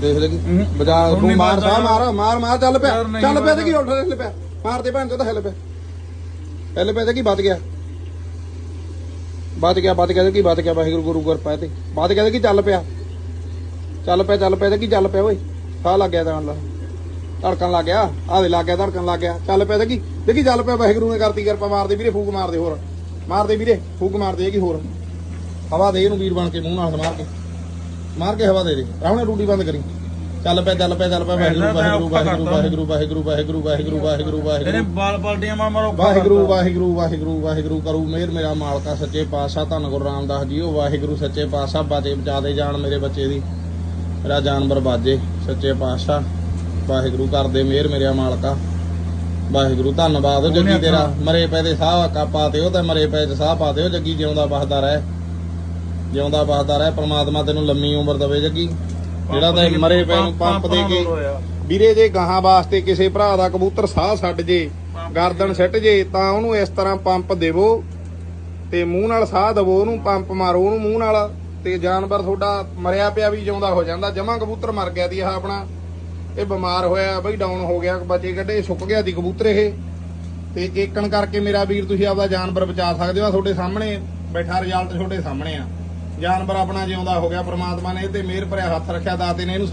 ਦੇਖ ਲੈ ਕੀ। ਬਜਾ ਨਹੀਂ ਮਾਰ। ਸਾ ਮਾਰ ਮਾਰ ਮਾਰ ਚੱਲ ਪਿਆ। ਚੱਲ ਪਿਆ ਤੇ। ਕੀ ਉਲਟ ਹਿੱਲ ਪਿਆ। ਮਾਰ ਦੇ ਭੈਣ ਚੋਦ ਹਿੱਲ ਪਿਆ। ਹਿੱਲ ਪਿਆ ਤੇ ਕੀ ਵੱਜ ਗਿਆ? ਵੱਜ ਗਿਆ ਵੱਜ ਗਿਆ ਤੇ ਕੀ ਵੱਜ ਗਿਆ? ਵਾਹਿਗੁਰੂ ਗੁਰੂ ਗੁਰ ਪਾਏ ਤੇ। ਵੱਜ ਗਿਆ ਤੇ ਕੀ ਚੱਲ ਪਿਆ? ਚੱਲ ਪਿਆ ਚੱਲ ਪਿਆ ਤੇ ਕੀ ਚੱਲ ਪਿਆ ਓਏ? ਸਾਹ ਲੱਗ ਗਿਆ ਤਾਂ ਅੱਲਾ ਧੜਕਣ ਲੱਗ ਗਿਆ। ਆਹ ਦੇ ਲੱਗ ਗਿਆ ਧੜਕਣ ਲੱਗ ਗਿਆ। ਚੱਲ ਪਿਆ ਤੇ ਕੀ? ਤੇ ਕੀ ਚੱਲ ਪਿਆ? ਵਾਹਿਗੁਰੂ ਨੇ ਕਰਤੀ ਕਿਰਪਾ ਮਾਰ ਦੇ ਵੀਰੇ ਫੂਕ ਮਾਰ ਦੇ ਹੋਰ। ਮਾਰ ਦੇ ਵੀਰੇ ਫੂਕ ਮਾਰ ਦੇ ਕੀ ਹੋਰ। ਹਵਾ ਦੇ ਇਹਨੂੰ ਵੀਰ ਬਣ ਕੇ ਮੂੰਹ ਨਾਲ ਮਾਰ ਕੇ। ਮਾਰ ਕੇ ਹਵਾ ਦੇ ਦੇ। ਰਾਵਣੇ ਟੂਟੀ ਬੰਦ ਕਰੀ। ਚੱਲ ਪਿਆ ਚੱਲ ਪਿਆ ਚੱਲ ਪਿਆ ਵਾਹਿਗੁਰੂ ਵਾਹਿਗੁਰੂ ਵਾਹਿਗੁਰੂ ਵਾਹਿਗੁਰੂ ਵਾਹਿਗੁਰੂ ਵਾਹਿਗੁਰੂ ਵਾਹਿਗੁਰੂ ਵਾਹਿਗੁਰੂ ਵਾਹਿਗੁਰੂ। ਬਾਲ ਬਾਲਟੀਆਂ ਮਾਰ ਮਾਰੋ ਵਾਹਿਗੁਰੂ ਵਾਹਿਗੁਰੂ ਵਾਹਿਗੁਰੂ ਵਾਹਿਗੁਰੂ ਕਰੂ ਮੇਰ ਮੇਰਾ ਮਾਲਕਾ ਸੱਚੇ ਪਾਤਸ਼ਾਹ ਧੰਨ ਗੁਰੂ ਰਾਮਦਾਸ ਜੀ ਉਹ ਵਾਹਿਗੁਰੂ ਸੱਚੇ ਪਾਤਸ਼ਾਹ ਬਾਜੇ ਬਚਾ ਦੇ ਜਾਣ ਮੇਰੇ ਬੱਚੇ ਦੀ। ਮੇਰਾ ਜਾਨਵਰ ਬਾਜੇ ਸੱਚੇ ਪਾਤਸ਼ਾਹ। ਵਾਹਿਗੁਰੂ ਕਰਦੇ ਮੇਰ ਮੇਰਾ ਮਾਲਕਾ। ਵਾਹਿਗੁਰੂ ਧੰਨਵਾਦ ਜੱਗੀ ਤੇਰਾ। ਮਰੇ ਪਏ ਦੇ ਸਾਹ ਕਾ ਪਾਤੇ ਉਹ ਤੇ ਮਰੇ ਪਏ ਚ ਸਾਹ ਪਾਤੇ ਉਹ ਜੱਗੀ ਜਿਉਂਦਾ ਬਸਦਾ ਰਹਿ। ਜਿਉਂਦਾ ਬਸਦਾ ਰਹਿ, ਪ੍ਰਮਾਤਮਾ ਤੈਨੂੰ ਲੰਮੀ ਉਮਰ ਦੇਵੇ ਜੱਗੀ। ਜਿਹੜਾ ਤਾਂ ਮਰੇ ਪਏ ਨੂੰ ਪੰਪ ਦੇ ਕੇ, ਵੀਰੇ ਜੇ ਗਾਹਾਂ ਵਾਸਤੇ ਕਿਸੇ ਭਰਾ ਦਾ ਕਬੂਤਰ ਸਾਹ ਛੱਡ ਜੇ, ਗਰਦਨ ਸਿੱਟ ਜੇ, ਤਾਂ ਉਹਨੂੰ ਇਸ ਤਰ੍ਹਾਂ ਪੰਪ ਦੇਵੋ ਤੇ ਮੂੰਹ ਨਾਲ ਸਾਹ ਦਵੋ ਉਹਨੂੰ, ਪੰਪ ਮਾਰੋ ਉਹਨੂੰ ਮੂੰਹ ਨਾਲ ਤੇ ਜਾਨਵਰ ਤੁਹਾਡਾ ਮਰਿਆ ਪਿਆ ਵੀ ਜਿਉਂਦਾ ਹੋ ਜਾਂਦਾ। ਜਮਾ ਕਬੂਤਰ ਮਰ ਗਿਆ ਦੀ ਆਹ ਆਪਣਾ। ਇਹ ਬਿਮਾਰ ਹੋਇਆ, ਬਈ ਡਾਊਨ ਹੋ ਗਿਆ, ਬੱਚੇ ਕੱਢੇ, ਸੁੱਕ ਗਿਆ ਦੀ ਕਬੂਤਰ ਇਹ। ਤੇ ਏਕਣ ਕਰਕੇ ਮੇਰਾ ਵੀਰ, ਤੁਸੀਂ ਆਪਦਾ ਜਾਨਵਰ ਬਚਾ ਸਕਦੇ ਹੋ ਤੁਹਾਡੇ ਸਾਹਮਣੇ, ਬੈਠਾ ਰਿਜ਼ਲਟ ਤੁਹਾਡੇ ਸਾਹਮਣੇ ਆ। ਜਾਨਵਰ ਆਪਣਾ ਜਿਉਂਦਾ ਹੋ ਗਿਆ ਪ੍ਰਮਾਤਮਾ ਨੇ ਇਹ ਤੇ ਮਿਹਰ ਭਰਿਆ ਹੱਥ ਰੱਖਿਆ ਦਾਤੇ ਨੇ ਇਹਨੂੰ